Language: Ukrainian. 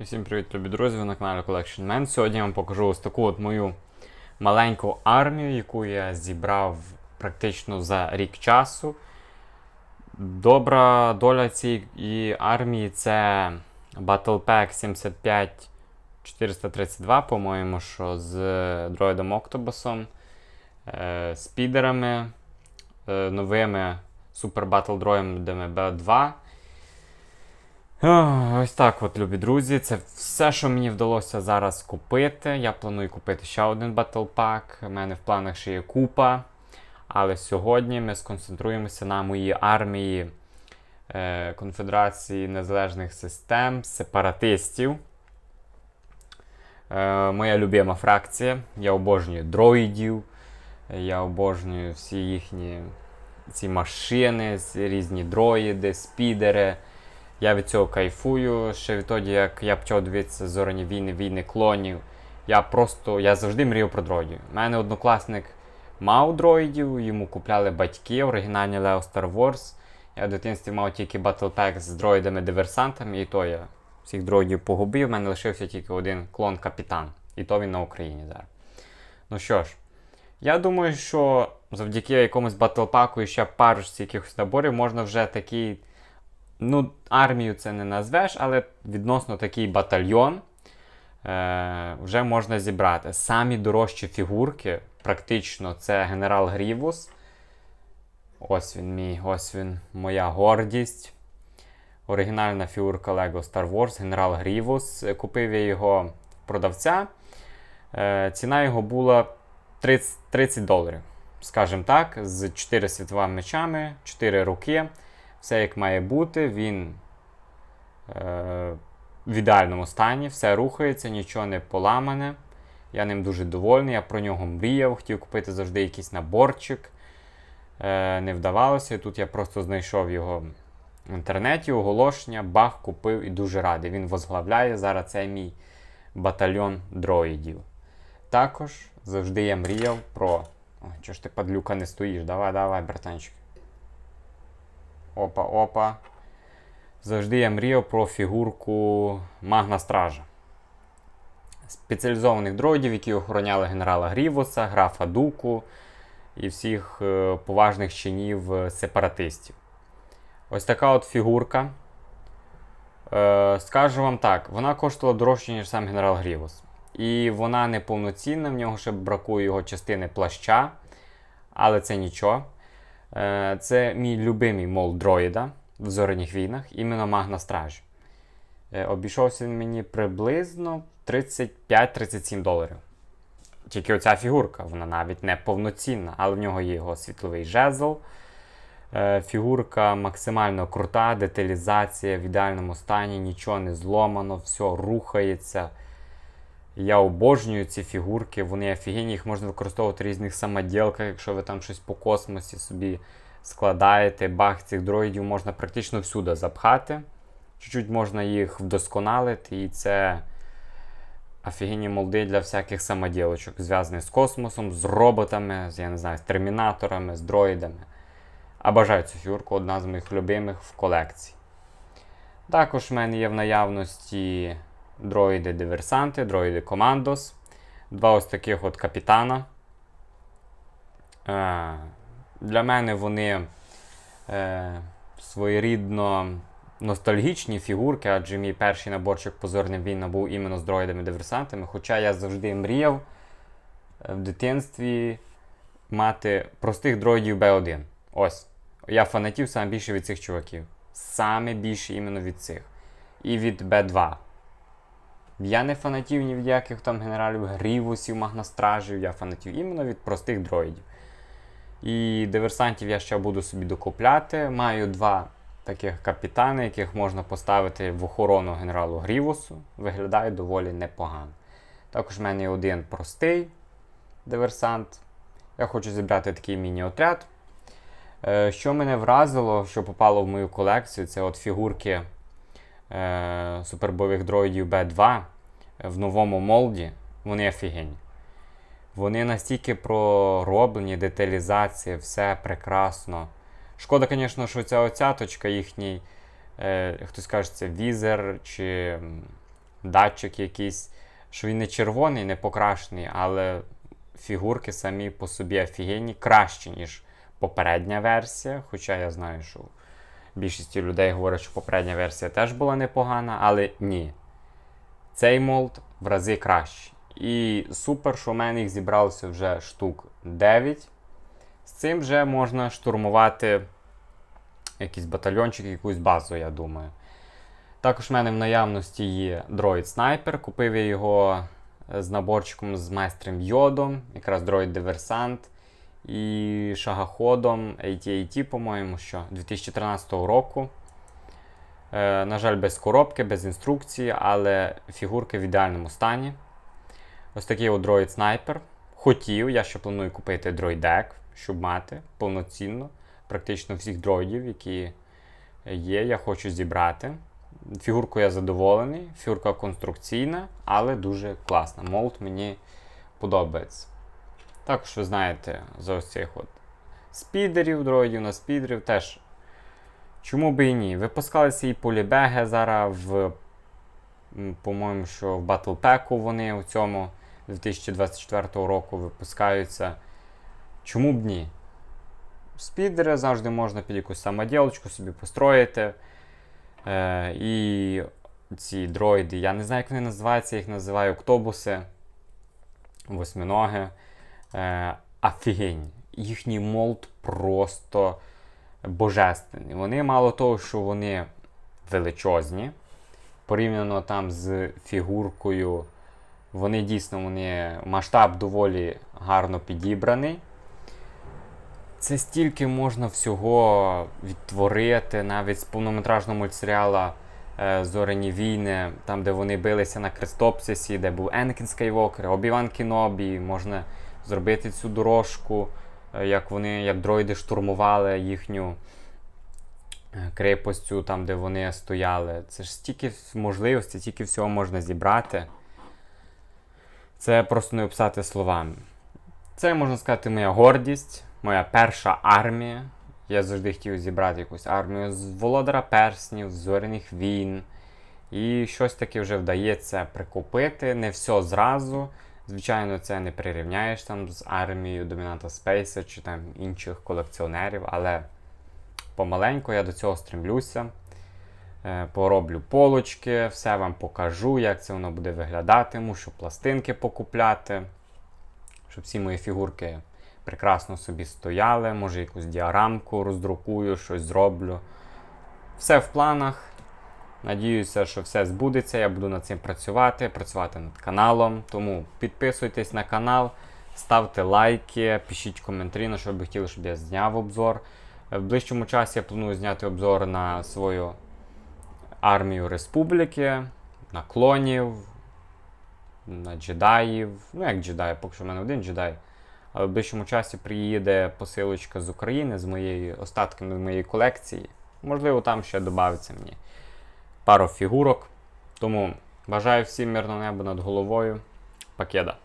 Всім привіт, любі друзі! Ви на каналі Collection Man. Сьогодні я вам покажу ось таку от мою маленьку армію, яку я зібрав практично за рік часу. Добра доля цієї армії це Battle Pack 75432, по-моєму, що з дроїдом Октопусом, е, спідерами, е, новими Super Battle дроїдами B2. Ох, Ось так, от, любі друзі. Це все, що мені вдалося зараз купити. Я планую купити ще один Pack. У мене в планах ще є купа. Але сьогодні ми сконцентруємося на моїй армії е, Конфедерації Незалежних Систем, сепаратистів. Е, моя любима фракція. Я обожнюю дроїдів. Я обожнюю всі їхні ці машини, різні дроїди, спідери. Я від цього кайфую. Ще відтоді, як я почав дивитися зоряні війни, війни клонів. Я просто я завжди мріяв про дроїдів. У мене однокласник мав дроїдів, йому купляли батьки, оригінальні Leo Star Wars. Я в дитинстві мав тільки Pack з дроїдами-диверсантами, і то я всіх дроїдів погубив. У мене лишився тільки один клон капітан. І то він на Україні зараз. Ну що ж, я думаю, що завдяки якомусь батлпаку і ще парочці якихось наборів можна вже такий. Ну, армію це не назвеш, але відносно такий батальйон е, вже можна зібрати. Самі дорожчі фігурки, практично, це генерал Грівус. Ось він мій, ось він, моя гордість. Оригінальна фігурка Lego Star Wars, генерал Грівус. Купив я його продавця. Е, ціна його була 30, 30 доларів. Скажімо так, з 4 світовими мечами, 4 руки. Все як має бути, він е, в ідеальному стані, все рухається, нічого не поламане. Я ним дуже довольний, я про нього мріяв, хотів купити завжди якийсь наборчик. Е, не вдавалося. І тут я просто знайшов його в інтернеті, оголошення, бах, купив і дуже радий. Він возглавляє зараз цей мій батальйон дроїдів. Також завжди я мріяв про. Ой, чого ж ти падлюка не стоїш? Давай, давай, братанчик. Опа, опа. Завжди я мріяв про фігурку Магна Стража. Спеціалізованих дроїдів, які охороняли генерала Грівоса, графа Дуку і всіх е, поважних чинів е, сепаратистів. Ось така от фігурка. Е, скажу вам так, вона коштувала дорожче, ніж сам генерал Грівос. І вона не повноцінна, в нього ще бракує його частини плаща. Але це нічого. Е, Це мій любимий мол дроїда в зоряних війнах, іменно Магна Страж. Е, Обійшовся він мені приблизно 35-37 доларів. Тільки оця фігурка, вона навіть не повноцінна, але в нього є його світловий жезл. Е, Фігурка максимально крута, деталізація в ідеальному стані, нічого не зломано, все рухається. Я обожнюю ці фігурки, вони офігенні, їх можна використовувати в різних самоділках, якщо ви там щось по космосі собі складаєте, бах цих дроїдів можна практично всюди запхати. Чуть-чуть можна їх вдосконалити, і це офігенні молди для всяких самоділочок, зв'язаних з космосом, з роботами, з, я не знаю, з термінаторами, з дроїдами. А бажаю цю фігурку одна з моїх любимих в колекції. Також в мене є в наявності дроїди-диверсанти, дроїди Командос. Два ось таких от капітана. Е, Для мене вони е, своєрідно ностальгічні фігурки, адже мій перший наборчик позорним війна був іменно з дроїдами-диверсантами. Хоча я завжди мріяв е, в дитинстві мати простих дроїдів Б1. Ось. Я фанатів саме більше від цих чуваків. Саме більше іменно від цих. І від Б2. Я не фанатів ні від яких там генералів Грівусів, Магнастражів, я фанатів іменно від простих дроїдів. І диверсантів я ще буду собі докупляти. Маю два таких капітани, яких можна поставити в охорону генералу Грівусу. Виглядає доволі непогано. Також в мене один простий диверсант. Я хочу зібрати такий міні-отряд. Е, Що мене вразило, що попало в мою колекцію, це от фігурки е, супербойових дроїдів Б2 в новому молді. Вони офігенні. Вони настільки пророблені, деталізація, все прекрасно. Шкода, звісно, що ця оцяточка їхній, е, хтось каже, це візер чи датчик якийсь, що він не червоний, не покрашений, але фігурки самі по собі офігенні, кращі, ніж попередня версія. Хоча я знаю, що більшості людей говорять, що попередня версія теж була непогана, але ні. Цей молд в рази кращий. І супер, що в мене їх зібралося вже штук 9. З цим вже можна штурмувати якийсь батальйончик, якусь базу, я думаю. Також в мене в наявності є дроїд снайпер. Купив я його з наборчиком з майстрем Йодом, якраз дроїд диверсант і шагоходом AT-AT, по-моєму, що 2013 року. Е, на жаль, без коробки, без інструкції, але фігурки в ідеальному стані. Ось такий от дроїд снайпер. Хотів, я ще планую купити дроїдек, щоб мати повноцінно. Практично всіх дроїдів, які є, я хочу зібрати. Фігурку я задоволений, фігурка конструкційна, але дуже класна. Молд мені подобається. Також ви знаєте, за ось цих от спідерів, дроїдів на спідерів теж. Чому би і ні? Випускалися і полібеги зараз в, по-моєму, що в Battle Pack вони у цьому 2024 року випускаються. Чому б ні? Спідери завжди можна під якусь самоділочку собі построїти. Е, і ці дроїди, я не знаю, як вони називаються, я їх називаю октобуси, восьминоги. Е. Їхній молд просто божественний. Вони мало того, що вони величезні, порівняно там з фігуркою, вони дійсно вони, масштаб доволі гарно підібраний. Це стільки можна всього відтворити, навіть з повнометражного мультсеріалу е, Зоряні війни, там, де вони билися на Крестопсисі, де був Енкін Скайвокер, Обіван Кінобі, можна зробити цю дорожку, е, як вони, як дроїди штурмували їхню е, крепость, цю, там, де вони стояли. Це ж стільки можливостей, стільки всього можна зібрати. Це просто не описати словами. Це, можна сказати, моя гордість, моя перша армія. Я завжди хотів зібрати якусь армію з Володара Перснів, з Зоряних війн. І щось таке вже вдається прикупити. Не все зразу. Звичайно, це не прирівняєш там з армією Домінанта Спейса чи там інших колекціонерів, але помаленьку я до цього стремлюся. Е, Пороблю полочки, все вам покажу, як це воно буде виглядати. Мушу пластинки покупляти, щоб всі мої фігурки прекрасно собі стояли. Може, якусь діарамку роздрукую, щось зроблю. Все в планах. Надіюся, що все збудеться. Я буду над цим працювати, працювати над каналом. Тому підписуйтесь на канал, ставте лайки, пишіть коментарі, на що ви хотіли, щоб я зняв обзор. В ближчому часі я планую зняти обзор на свою армію республіки, на клонів, на джедаїв. Ну, як джедаї, поки що в мене один джедай. Але в ближчому часі приїде посилочка з України з моєю остатками моєї колекції. Можливо, там ще додається мені пару фігурок. Тому бажаю всім мирного неба над головою. Пакеда.